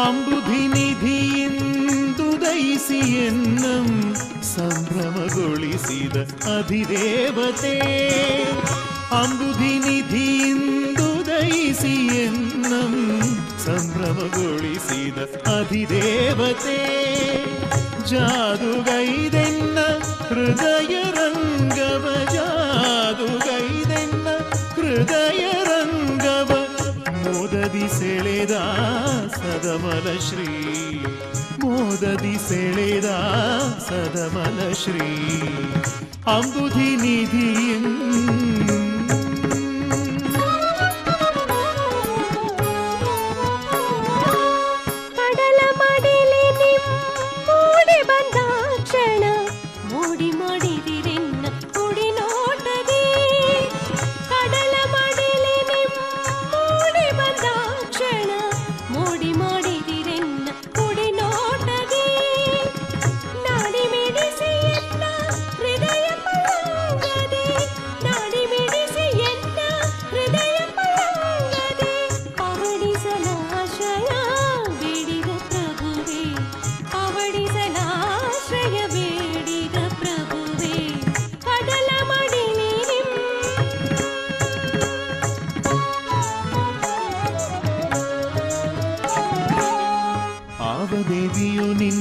ಅಂಬುಧಿನಿಧಿಯಿಂದುದಯಿಸಿ ಎನ್ನಂ ಸಂಭ್ರಮಗೊಳಿಸಿದ ಅಧಿದೇವತೆ ಅಂಬುಧಿನಿಧಿಯಿಂದುದಯಿಸಿ ಎನ್ನಂ ಸಂಭ್ರಮಗೊಳಿಸಿದ ಅಧಿದೇವತೆ ಜಾದುಗೈದೆನ್ನ ಹೃದಯ ರಂಗವ ಜಾದುಗೈದೆನ್ನ ಹೃದಯ ಮೋದದಿ ಸೆಳೆದ ಸದಮಲ ಶ್ರೀ. ಮೋದದಿ ಸೆಳೆದ ಸದಮಲ ಶ್ರೀ. ಅಂಬುಧಿ ನಿಧಿಯನ್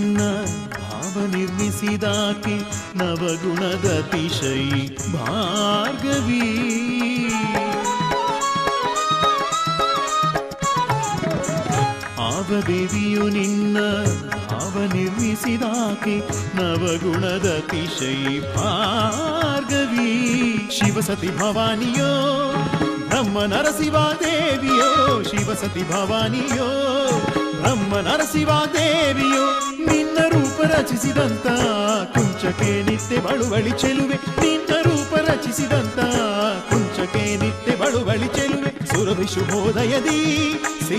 ನಿನ್ನ ಭಾವ ನಿರ್ಮಿಸಿದಾಕೆ ನವಗುಣದ ಅತಿಶಯಿ ಭಾರ್ಗವಿ ಆವದೇವಿಯು ನಿನ್ನ ಭಾವ ನಿರ್ಮಿಸಿದಾಕೆ ನವಗುಣದ ಅತಿಶಯಿ ಭಾರ್ಗವಿ. ಶಿವಸತಿ ಭವಾನಿಯೋ ಬ್ರಹ್ಮ ನರಸಿವ ದೇವಿಯೋ, ಶಿವಸತಿ ಭವಾನಿಯೋ ಬ್ರಹ್ಮ ನರಸಿವ ದೇವಿಯೋ ನಿನ್ನ ರೂಪ ರಚಿಸಿದಂತ ಕುಂಚಕ್ಕೆ ನಿತ್ಯ ಬಳುವಳಿ ಚೆಲುವೆ ನಿನ್ನ ರೂಪ ರಚಿಸಿದಂತ ಕುಂಚಕ್ಕೆ ನಿತ್ಯ ಬಳುವಳಿ ಚೆಲುವೆ ಸುರಭಿ ಶುಭೋದಯದಿ